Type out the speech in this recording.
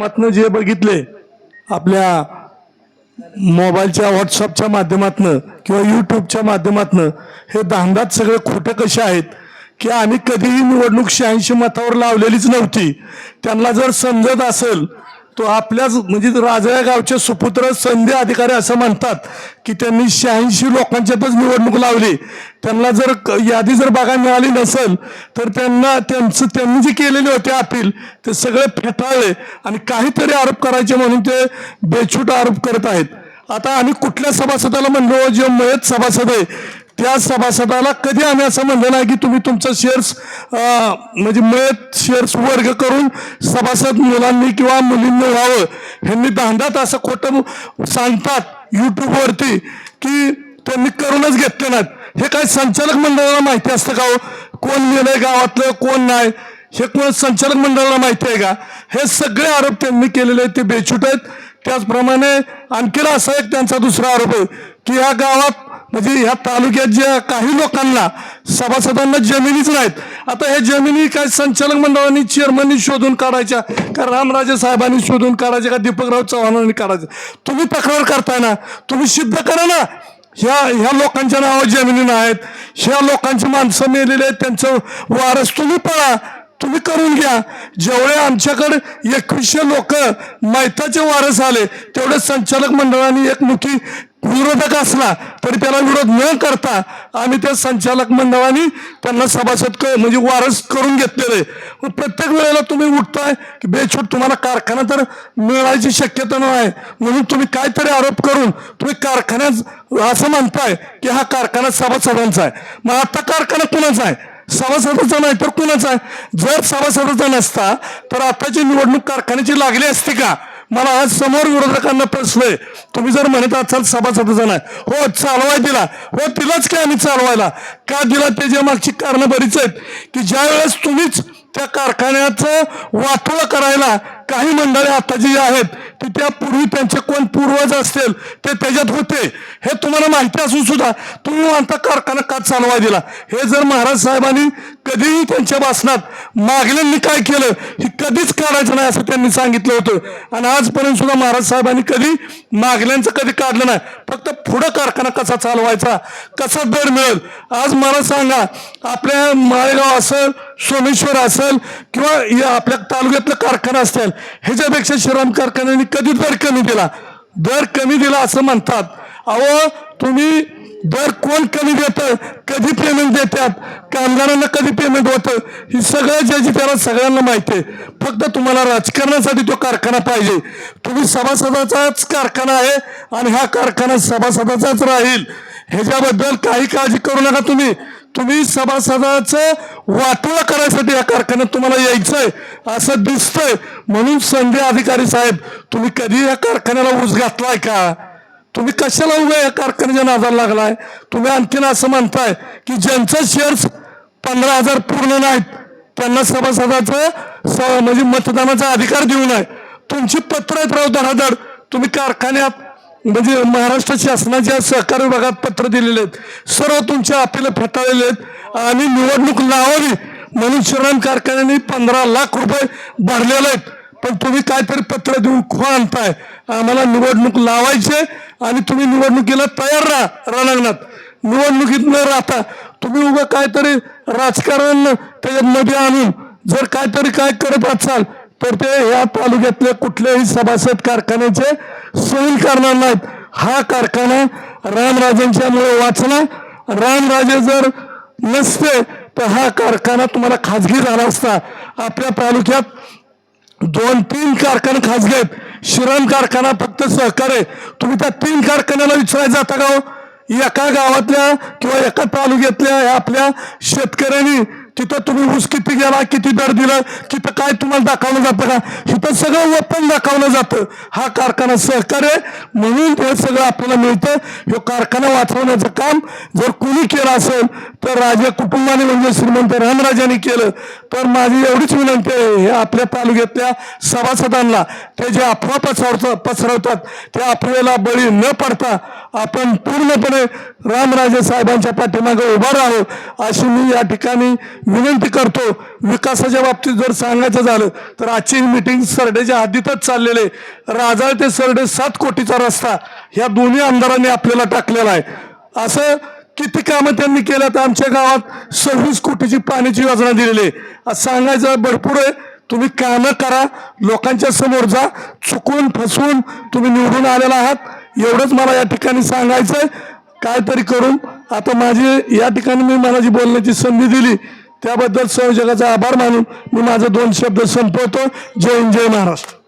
माध्यमातनं जे बघितले आपल्या मोबाईलच्या व्हॉट्सअपच्या माध्यमातनं किंवा यूट्यूबच्या माध्यमातनं हे धांदात सगळे खोटं कसे आहेत की आम्ही कधीही निवडणूक शहाऐंशी मतावर लावलेलीच नव्हती. त्यांना जर समजत असेल तो आपल्याच म्हणजे राजळ्या गावचे सुपुत्र संधी अधिकारी असं म्हणतात की त्यांनी शहाऐंशी लोकांच्यातच निवडणूक लावली. त्यांना जर क- यादी जर बघायला मिळाली नसेल तर त्यांना त्यांचं त्यांनी जे केलेले होते अपील ते सगळे फेटाळले आणि काहीतरी आरोप करायचे म्हणून ते बेछूट आरोप करत आहेत. आता आम्ही कुठल्या सभासदाला म्हणलो जे मयत सभासद आहे त्या सभासदाला कधी आम्ही असं म्हणलं नाही की तुम्ही तुमचं शेअर्स म्हणजे मयत शेअर्स वर्ग करून सभासद मुलांनी किंवा मुलींनी व्हावं. ह्यांनी दांडात असं खोटं सांगतात यूट्यूबवरती की त्यांनी करूनच घेतले नाहीत. हे काय संचालक मंडळाला माहिती असतं का हो? कोण लिहिलंय गावातलं कोण नाही? हे कोण संचालक मंडळाला माहिती आहे का? हे सगळे आरोप त्यांनी केलेले आहेत ते बेछूट आहेत. त्याचप्रमाणे आणखीला असा एक त्यांचा दुसरा आरोप आहे की या गावात म्हणजे ह्या तालुक्यात ज्या काही लोकांना सभासदांना जमिनीच नाहीत. आता हे जमिनी काय संचालक मंडळांनी चेअरमननी शोधून काढायच्या का रामराजे साहेबांनी शोधून काढायच्या का दीपकराव चव्हाणांनी काढायच्या तुम्ही तक्रार करताय ना तुम्ही सिद्ध करा ना. ह्या ह्या लोकांच्या नावावर जमिनी नाहीत. ह्या लोकांची माणसं मेलेली आहेत त्यांचं वारस तुम्ही पळा तुम्ही करून घ्या. जेवढे आमच्याकडे एकवीसशे लोक मैताचे वारस आले तेवढे संचालक मंडळाने एकमुखी विरोधक असला तरी त्याला विरोध न करता आम्ही त्या संचालक मंडळाने त्यांना सभासद म्हणजे वारस करून घेतलेले आहे. मग प्रत्येक वेळेला तुम्ही उठताय की बेछूट तुम्हाला कारखाना तर मिळायची शक्यता नाही. म्हणून तुम्ही काहीतरी आरोप करून तुम्ही कारखान्यात असं म्हणताय की हा कारखाना सभासदांचा आहे. मग आता कारखाना कुणाचा आहे? सभासदाचा नाही तर कुणाचा आहे? जर सभासदाचा नसता तर आताची निवडणूक कारखान्याची लागली असती का? मला आज समोर विरोधकांना प्रश्न आहे. तुम्ही जर म्हणत असाल सभासदाचा नाही हो चालवाय दिला हो तिलाच की आम्ही चालवायला? का दिला त्याच्या मागची कारणं बरीच आहेत? की ज्या वेळेस तुम्हीच त्या कारखान्याचं वाटोळं करायला काही मंडळे आता जी आहेत ती त्या पूर्वी त्यांचे कोण पूर्वज असतील ते त्याच्यात होते. हे तुम्हाला माहिती असून सुद्धा तुम्ही म्हणता कारखाना का चालवाय दिला? हे जर महाराज साहेबांनी कधीही त्यांच्या भाषणात मागल्यांनी काय केलं हे कधीच काढायचं नाही असं त्यांनी सांगितलं होतं. आणि आजपर्यंत सुद्धा महाराज साहेबांनी कधी मागल्यांचं कधी काढलं नाही. फक्त पुढं कारखाना कसा चालवायचा कसा दर मिळेल? आज मला सांगा आपल्या माळेगाव असेल सोमेश्वर असेल किंवा या आपल्या तालुक्यातलं कारखाना असेल ह्याच्यापेक्षा श्रीराम कारखान्याने कधी दर कमी दिला? दर कमी दिला असं म्हणतात. अहो तुम्ही दर कोण कमी देतं कधी पेमेंट देतात कामगारांना कधी पेमेंट होतं ही सगळं ज्याची त्याला सगळ्यांना माहिती आहे. फक्त तुम्हाला राजकारणासाठी तो कारखाना पाहिजे. तुम्ही सभासदाचाच कारखाना आहे आणि हा कारखाना सभासदाचाच राहील. ह्याच्याबद्दल काही काळजी करू नका तुम्ही. तुम्ही सभासदाचं वाटोळा करायसाठी या कारखान्यात तुम्हाला यायचं आहे असं दिसतंय. म्हणून संधी अधिकारी साहेब तुम्ही कधी या कारखान्याला ऊस घातलाय का? तुम्ही कशाला उभे या कारखान्याच्या नादाला लागलाय. तुम्ही आणखीन असं म्हणताय की ज्यांचं शेअर्स पंधरा हजार पूर्ण नाहीत त्यांना सभासदाचं स म्हणजे मतदानाचा अधिकार देऊ नये. तुमची पत्र आहेत राव धडाधड तुम्ही कारखान्यात म्हणजे महाराष्ट्र शासनाच्या सहकार विभागात पत्र दिलेले आहेत. सर्व तुमच्या अपिलं फेटाळलेले आहेत. आणि निवडणूक लावावी म्हणून श्रीराम कारखान्याने पंधरा लाख रुपये भरलेले आहेत. पण तुम्ही काहीतरी पत्र देऊन खो आणताय. आम्हाला निवडणूक लावायचे आणि तुम्ही निवडणुकीला तयार राहा रणांगणात. निवडणुकीत न राहता. तुम्ही उभं काहीतरी राजकारण त्याच्यात मध्ये आणून जर काहीतरी काय करत असाल तर ते ह्या तालुक्यातल्या कुठल्याही सभासद कारखान्याचे सोयी करणार नाहीत. हा कारखाना रामराजेंच्यामुळे वाचला. रामराजे जर नसते तर हा कारखाना तुम्हाला खाजगी झाला असता. आपल्या तालुक्यात दोन तीन कारखाने खाजगी आहेत शिरण कारखाना फक्त सहकार तुम्ही त्या तीन कारखान्याला विचारायला जाता का एका गावातल्या किंवा एका तालुक्यातल्या आपल्या शेतकऱ्यांनी तिथं तुम्ही ऊस किती गेला किती दर दिला तिथं काय तुम्हाला दाखवलं जातं का? इथं सगळं ओपन दाखवलं जातं. हा कारखाना सहकार्य म्हणून हे सगळं आपल्याला मिळतं. हे कारखाना वाचवण्याचं काम जर कोणी केलं असेल तर राजा कुटुंबाने म्हणजे श्रीमंत रामराजांनी केलं तर माझी एवढीच विनंती आहे हे आपल्या तालुक्यातल्या सभासदांना ते जे अफवा पसरवतात पसरवतात त्या अफवेला बळी न पडता आपण पूर्णपणे रामराजे साहेबांच्या पाठीमागे उभा राहू अशी मी या ठिकाणी विनंती करतो विकासाच्या बाबतीत जर सांगायचं झालं तर आजची मीटिंग सरडेच्या हद्दीतच चाललेले राजाळ ते सरडे सात कोटीचा रस्ता ह्या दोन्ही आमदारांनी आपल्याला टाकलेला आहे. असं किती कामं त्यांनी केलं तर आमच्या गावात? सव्वीस कोटीची पाण्याची योजना दिलेली आहे. सांगायचं भरपूर आहे. तुम्ही कामं करा लोकांच्या समोर जा चुकून फसवून तुम्ही निवडून आलेला आहात. एवढंच मला या ठिकाणी सांगायचं आहे काहीतरी करून आता माझी या ठिकाणी मी मला जी बोलण्याची संधी दिली. त्याबद्दल संयोजकाचा आभार मानून मी माझे दोन शब्द संपवतो. जय हिंद जय महाराष्ट्र.